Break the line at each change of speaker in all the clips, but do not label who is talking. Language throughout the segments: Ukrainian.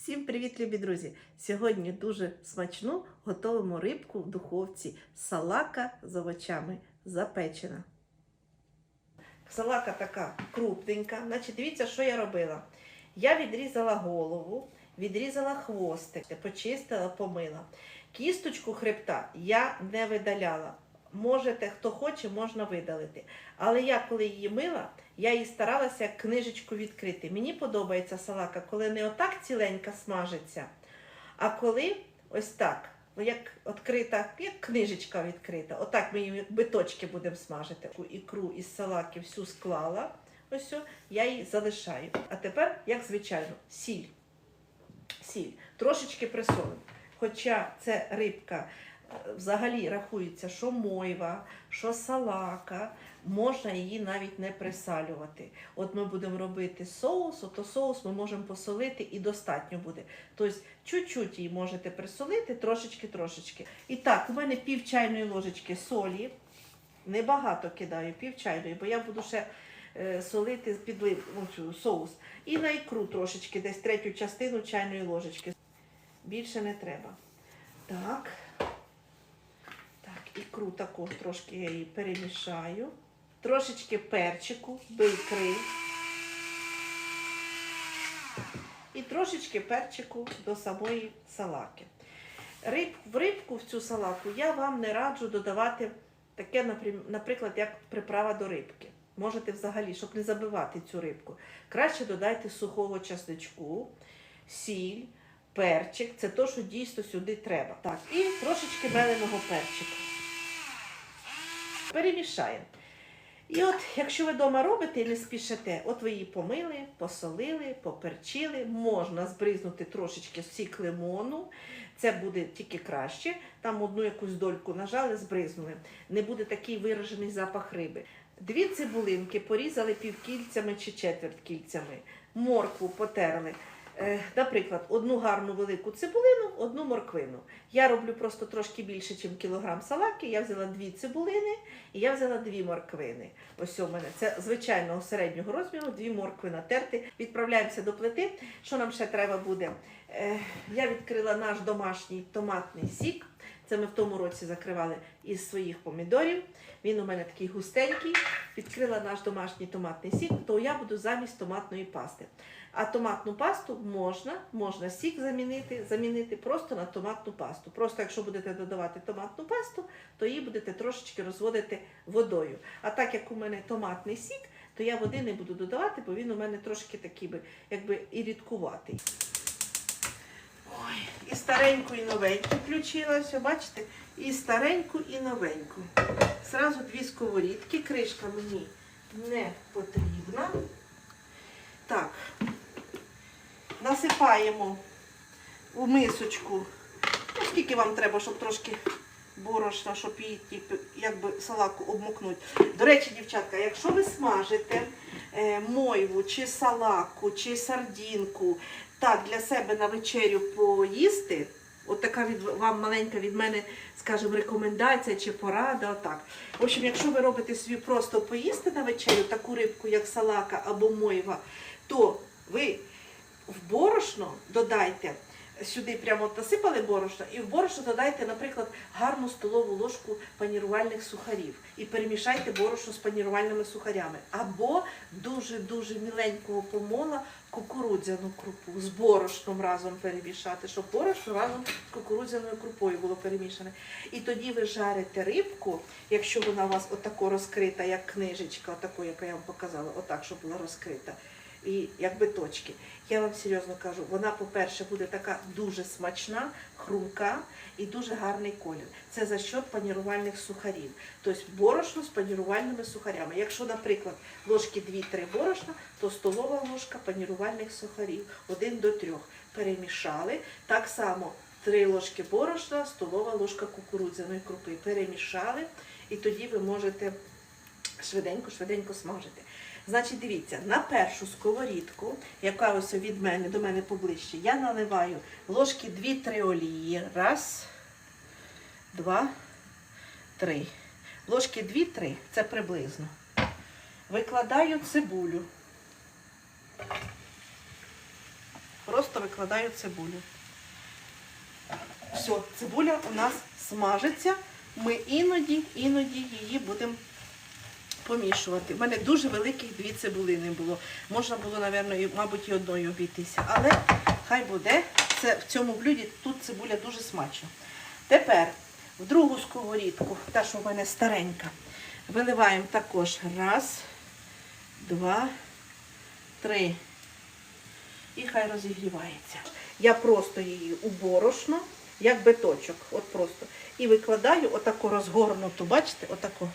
Всім привіт, любі друзі! Сьогодні дуже смачну готуємо рибку в духовці. Салака з овочами запечена. Салака така крупненька. Значить, дивіться, що я робила. Я відрізала голову, відрізала хвостик, почистила, помила. Кісточку хребта я не видаляла. Можете, хто хоче, можна видалити. Але я, коли її мила, я її старалася книжечку відкрити. Мені подобається салака, коли не отак ціленька смажиться, а коли ось так, ну, як відкрита, як книжечка відкрита. Отак ми її биточки будемо смажити. Ікру із салаки всю склала. Ось, я її залишаю. А тепер, як звичайно, сіль. Сіль. Трошечки присолимо. Хоча це рибка взагалі рахується, що мойва, що салака, можна її навіть не присалювати. От ми будемо робити соус, то соус ми можемо посолити і достатньо буде. Тобто чуть-чуть її можете присолити, трошечки-трошечки. І так, у мене пів чайної ложечки солі. Небагато кидаю, пів чайної, бо я буду ще е, солити підлив, ну, соус. І на ікру трошечки, десь третю частину чайної ложечки. Більше не треба. Так. Ікру також трошки я її перемішаю. Трошечки перчику до ікри. І трошечки перчику до самої салаки. Риб, в рибку в цю салаку я вам не раджу додавати таке, наприклад, як приправа до рибки. Можете взагалі, щоб не забивати цю рибку. Краще додайте сухого часничку, сіль, перчик. Це то, що дійсно сюди треба. Так, і трошечки меленого перчику. Перемішаємо. І от, якщо ви вдома робите і не спішите, от ви її помили, посолили, поперчили, можна збризнути трошечки сік лимону, це буде тільки краще. Там одну якусь дольку нажали, збризнули. Не буде такий виражений запах риби. Дві цибулинки порізали півкільцями чи четверткільцями, моркву потерли. Е, Наприклад, одну гарну велику цибулину, одну морквину. Я роблю просто трошки більше, ніж кілограм салаки. Я взяла дві цибулини і я взяла дві морквини. Ось у мене це звичайного середнього розміру, дві моркви натерти. Відправляємося до плити. Що нам ще треба буде? Е, Я відкрила наш домашній томатний сік. Це ми в тому році закривали із своїх помідорів. Він у мене такий густенький. Відкрила наш домашній томатний сік, то я буду замість томатної пасти. А томатну пасту можна, можна сік замінити, замінити просто на томатну пасту. Просто якщо будете додавати томатну пасту, то її будете трошечки розводити водою. А так як у мене томатний сік, то я води не буду додавати, бо він у мене трошки такий би, якби і рідкуватий. Ой, і стареньку, і новеньку включилася, бачите? І стареньку, і новеньку. Зразу дві сковорідки, кришка мені не потрібна. Так, насипаємо у мисочку. Ну, скільки вам треба, щоб трошки борошна, щоб її типу, якби салаку обмокнути. До речі, дівчатка, якщо ви смажите е, мойву, чи салаку, чи сардінку, так, для себе на вечерю поїсти, от така від вам маленька від мене, скажімо, рекомендація чи порада. Отак. В общем, якщо ви робите собі просто поїсти на вечерю таку рибку, як салака або мойва, то ви в борошно додайте. Сюди прямо от насипали борошно, і в борошно додайте, наприклад, гарну столову ложку панірувальних сухарів і перемішайте борошно з панірувальними сухарями. Або дуже-дуже міленького помола кукурудзяну крупу з борошном разом перемішати, щоб борошно разом з кукурудзяною крупою було перемішане. І тоді ви жарите рибку, якщо вона у вас отако розкрита, як книжечка, отако, яка я вам показала, отак, щоб була розкрита. І як биточки. Я вам серйозно кажу, вона, по-перше, буде така дуже смачна, хрумка і дуже гарний колір. Це за счет панірувальних сухарів. Тобто борошно з панірувальними сухарями. Якщо, наприклад, ложки 2-3 борошна, то столова ложка панірувальних сухарів 1 до 3. Перемішали. Так само 3 ложки борошна, столова ложка кукурудзяної крупи. Перемішали, і тоді ви можете швиденько-швиденько смажити. Значить, дивіться, на першу сковорідку, яка ось від мене до мене поближче, я наливаю ложки 2-3 олії. Раз, два, три. Ложки 2-3, це приблизно. Викладаю цибулю. просто викладаю цибулю. Все, цибуля у нас смажиться. Ми іноді, іноді її будемо помішувати. У мене дуже великих дві цибулини було. Можна було, мабуть, і одною обійтися. Але хай буде. Це в цьому блюді тут цибуля дуже смачна. Тепер в другу сковорідку, та, що в мене старенька, виливаємо також раз, два, три. І хай розігрівається. Я просто її у борошно, як биточок, от просто. І викладаю отаку розгорнуту, бачите, отаку.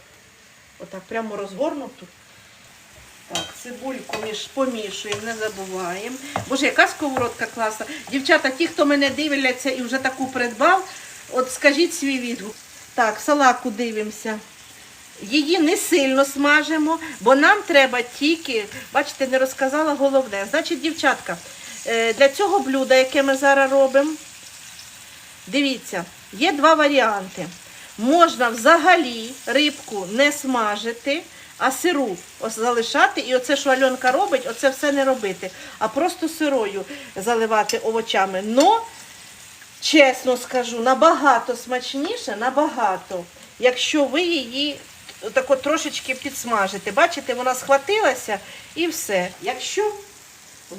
Отак прямо розгорнуту. Так, цибульку між помішуємо, не забуваємо. Боже, яка сковородка класна. Дівчата, ті, хто мене дивляться і вже таку придбав, от скажіть свій відгук. Так, салаку дивимося. Її не сильно смажимо, бо нам треба тільки, бачите, не розказала головне. Значить, дівчатка, е, для цього блюда, яке ми зараз робимо, дивіться, є два варіанти. Можна взагалі рибку не смажити, а сиру залишати. І оце, що Альонка робить, оце все не робити, а просто сирою заливати овочами. Но, чесно скажу, набагато смачніше, набагато, якщо ви її так от трошечки підсмажите. Бачите, вона схватилася і все. Якщо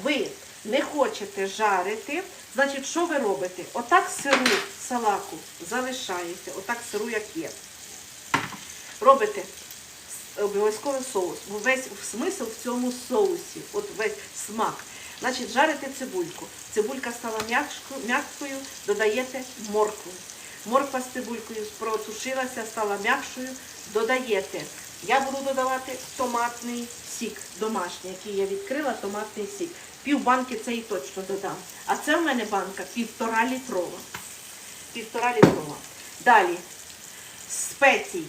ви не хочете жарити, значить, що ви робите? Отак сиру салаку залишаєте, отак сиру, як є. Робите обов'язково соус. Бо весь смисл в цьому соусі, от весь смак. Значить, жарите цибульку. Цибулька стала м'якою, додаєте моркву. Морква з цибулькою протушилася, стала м'якшою, додаєте. Я буду додавати томатний сік домашній, який я відкрила, томатний сік. Пів банки це і точно додам. А це в мене банка півтора літрова. Півтора літрова. Далі спецій.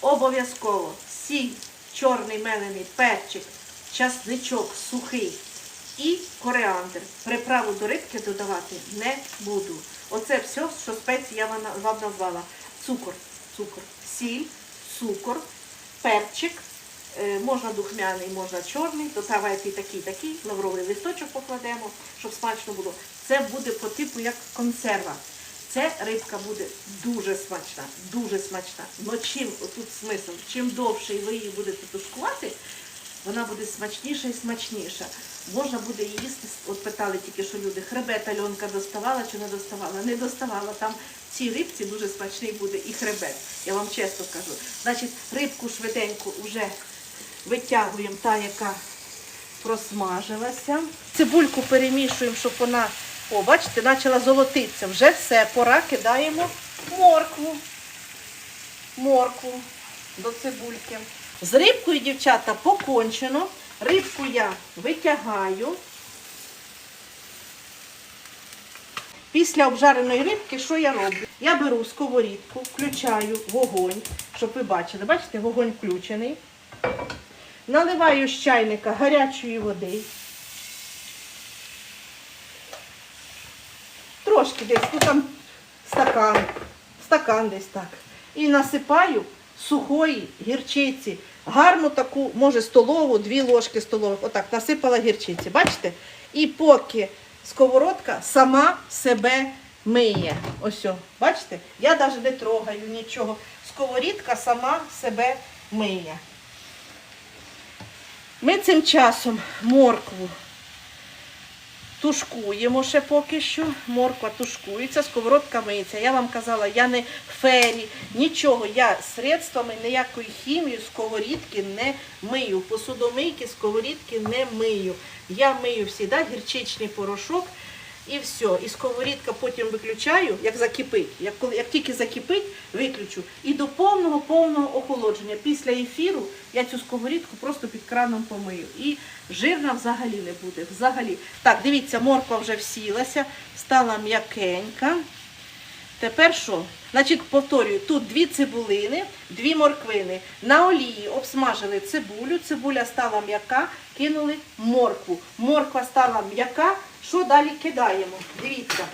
Обов'язково сіль, чорний мелений перчик, часничок сухий і коріандр. Приправу до рибки додавати не буду. Оце все, що спеції я вам назвала. Цукор, цукор, сіль, цукор, перчик. Е, Можна духмяний, можна чорний, додавайте і такий, такий, лавровий листочок покладемо, щоб смачно було. Це буде по типу як консерва. Це рибка буде дуже смачна, дуже смачна. Но чим тут смисл, чим довше ви її будете тушкувати, вона буде смачніша і смачніша. Можна буде її їсти, от питали тільки, що люди, хребет Альонка доставала чи не доставала? Не доставала. Там в цій рибці дуже смачний буде і хребет. Я вам чесно кажу. Значить, рибку швиденько вже витягуємо, та, яка просмажилася. Цибульку перемішуємо, щоб вона, о, бачите, почала золотитися. Вже все, пора кидаємо моркву. Моркву до цибульки. З рибкою, дівчата, покончено. Рибку я витягаю. Після обжареної рибки, що я роблю? Я беру сковорідку, включаю вогонь, щоб ви бачили. Бачите, вогонь включений. Наливаю з чайника гарячої води. Трошки десь, ну там стакан, стакан десь так. І насипаю сухої гірчиці. Гарну таку, може, столову, дві ложки столових. Отак, насипала гірчиці. Бачите? І поки сковородка сама себе миє. Ось, о, бачите? Я навіть не трогаю нічого. Сковорідка сама себе миє. Ми цим часом моркву тушкуємо ще поки що. Морква тушкується, сковородка миється. Я вам казала, я не фері, нічого. Я средствами ніякої хімії сковорідки не мию. Посудомийки сковорідки не мию. Я мию завжди гірчичний порошок. І все. І сковорідка потім виключаю, як закипить. Як, як тільки закипить, виключу. І до повного повного охолодження. Після ефіру я цю сковорідку просто під краном помию. І жирна взагалі не буде. Взагалі. Так, дивіться, морква вже всілася, стала м'якенька. Тепер що? Значить, повторюю, тут дві цибулини, дві морквини. На олії обсмажили цибулю, цибуля стала м'яка, кинули моркву. Морква стала м'яка. Що далі кидаємо? Дивіться,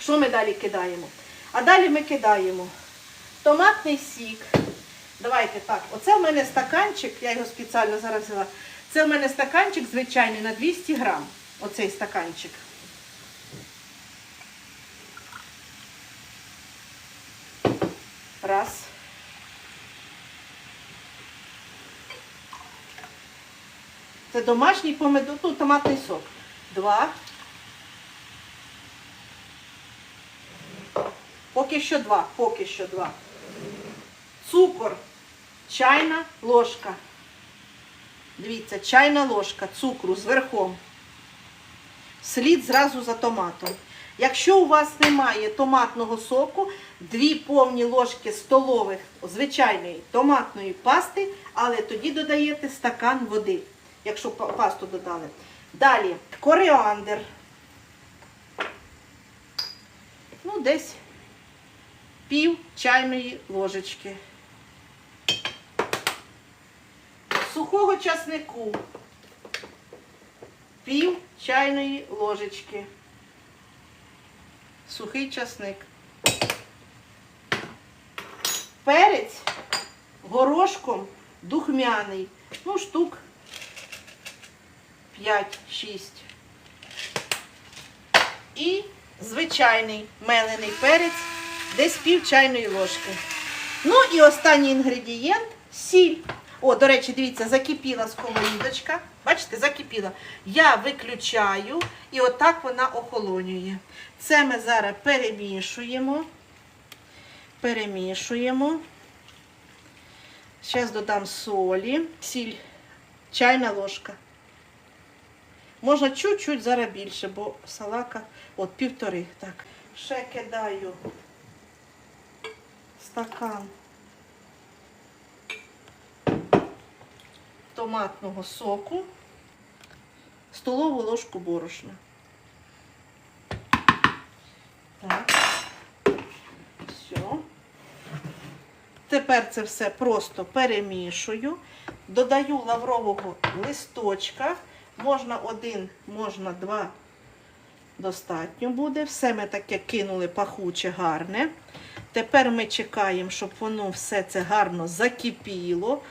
що ми далі кидаємо? А далі ми кидаємо томатний сік. Давайте так. Оце в мене стаканчик, я його спеціально зараз взяла. Це в мене стаканчик звичайний на 200 грам. Оцей стаканчик. Це домашній помидор, ну, томатний сок. Два. Поки що два, поки що два. Цукор. Чайна ложка. Дивіться, чайна ложка цукру з верхом. Слід зразу за томатом. Якщо у вас немає томатного соку, дві повні ложки столових звичайної томатної пасти, але тоді додаєте стакан води, якщо пасту додали. Далі коріандр. Ну, десь пів чайної ложечки. Сухого часнику. Пів чайної ложечки. Сухий часник. Перець горошком духмяний. Ну, штук 5-6. І звичайний мелений перець, десь пів чайної ложки. Ну і останній інгредієнт сіль. О, до речі, дивіться, закипіла сковорідочка. Бачите, закипіла. Я виключаю і отак вона охолонює. Це ми зараз перемішуємо. Перемішуємо. Зараз додам солі, сіль, чайна ложка. Можна чуть-чуть зараз більше, бо салака от півтори. Так. Ще кидаю стакан томатного соку, столову ложку борошна. Так. Все. Тепер це все просто перемішую. Додаю лаврового листочка. Можна один, можна два. Достатньо буде. Все ми таке кинули пахуче, гарне. Тепер ми чекаємо, щоб воно все це гарно закипіло,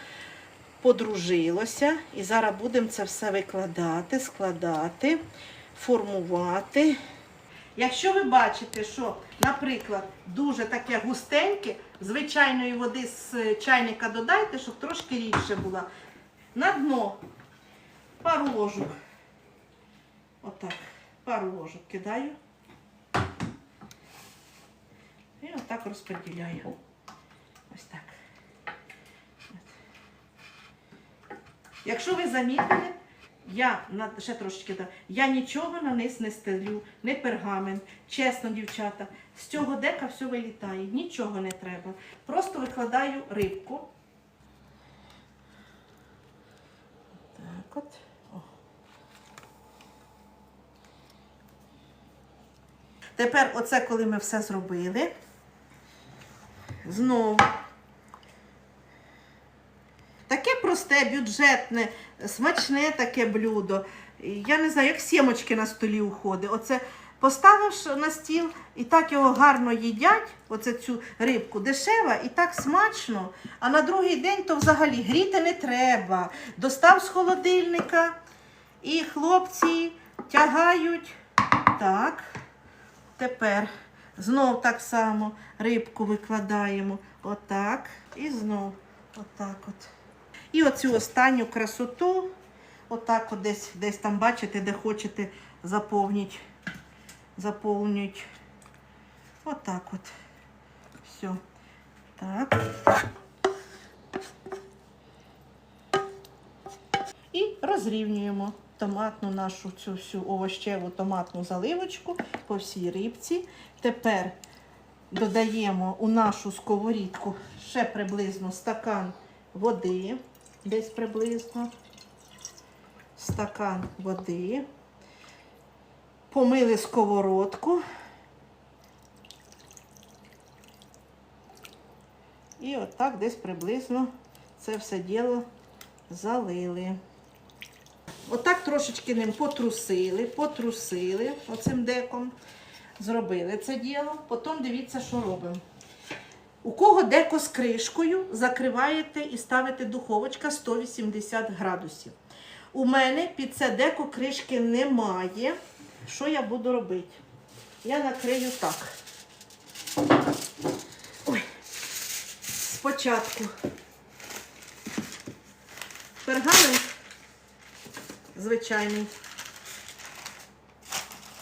подружилося. І зараз будемо це все викладати, складати, формувати. Якщо ви бачите, що, наприклад, дуже таке густеньке, звичайної води з чайника додайте, щоб трошки рідше була. На дно пару ложок. Отак, пару ложок кидаю. І отак розподіляю. Ось так. От. Якщо ви замітили, я ще трошечки дам. Я нічого на низ не стелю, не пергамент. Чесно, дівчата, з цього дека все вилітає, нічого не треба. Просто викладаю рибку. Так от. О. Тепер, оце, коли ми все зробили, знову Таке просте, бюджетне, смачне таке блюдо. Я не знаю, як сімочки на столі уходить. Оце поставиш на стіл і так його гарно їдять, оце цю рибку дешева і так смачно. А на другий день то взагалі гріти не треба. Достав з холодильника і хлопці тягають. Так. Тепер знов так само рибку викладаємо. Отак. І знов отак от. І оцю останню красоту, отак от десь, десь там бачите, де хочете заповніть. Заповнюють. Отак от. Все. Так. І розрівнюємо томатну нашу цю всю овощеву томатну заливочку по всій рибці. Тепер додаємо у нашу сковорідку ще приблизно стакан води, десь приблизно. Стакан води. Помили сковородку. І отак десь приблизно це все діло залили. Отак трошечки ним потрусили, потрусили оцим деком. Зробили це діло. Потім дивіться, що робимо. У кого деко з кришкою, закриваєте і ставите духовочка 180 градусів. У мене під це деко кришки немає. Що я буду робити? Я накрию так. Ой. Спочатку пергамент звичайний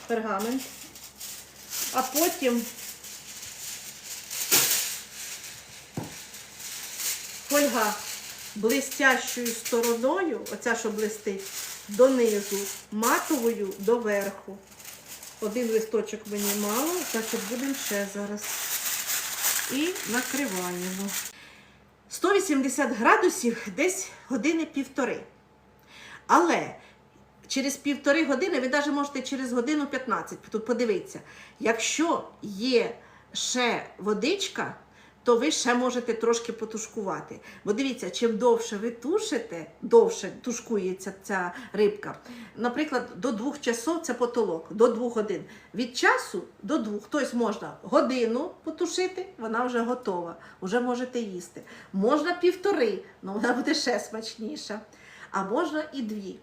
пергамент. А потім фольга блистящою стороною, оця, що блистить, донизу, матовою доверху. Один листочок мені мало, значить будемо ще зараз. І накриваємо. 180 градусів десь години півтори. Але через півтори години ви навіть можете через годину 15. Тут подивіться, якщо є ще водичка, то ви ще можете трошки потушкувати. Бо дивіться, чим довше ви тушите, довше тушкується ця рибка. Наприклад, до двох часов це потолок, до двох годин. Від часу до двох. Тобто можна годину потушити, вона вже готова, вже можете їсти. Можна півтори, але вона буде ще смачніша. А можна і дві.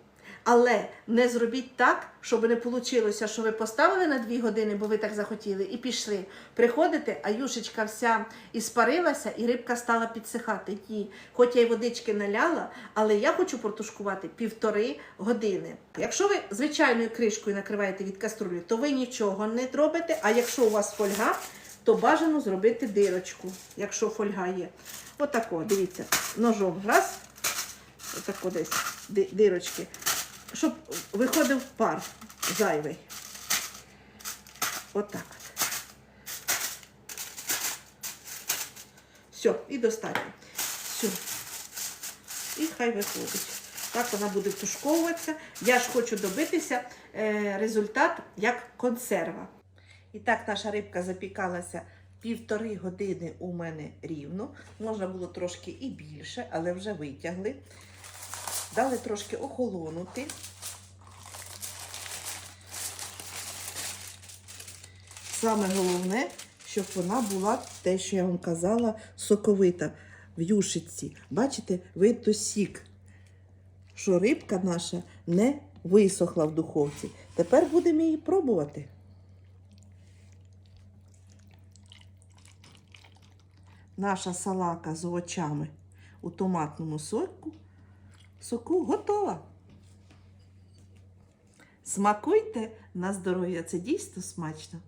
Але не зробіть так, щоб не вийшло, що ви поставили на дві години, бо ви так захотіли, і пішли. Приходите, а юшечка вся іспарилася, і рибка стала підсихати. Ні, хоч я й водички наляла, але я хочу протушкувати півтори години. Якщо ви звичайною кришкою накриваєте від каструлі, то ви нічого не робите. А якщо у вас фольга, то бажано зробити дирочку, якщо фольга є. Отако, дивіться, ножом раз, отако десь дирочки щоб виходив пар зайвий. Отак от. Все, і достатньо. Все. І хай виходить. Так вона буде втушковуватися. Я ж хочу добитися е, результат як консерва. І так наша рибка запікалася півтори години у мене рівно. Можна було трошки і більше, але вже витягли. Дали трошки охолонути. Саме головне, щоб вона була те, що я вам казала, соковита в юшиці. Бачите, видно сік, що рибка наша не висохла в духовці. Тепер будемо її пробувати. Наша салака з овочами у томатному соку соку готова. Смакуйте на здоров'я, це дійсно смачно.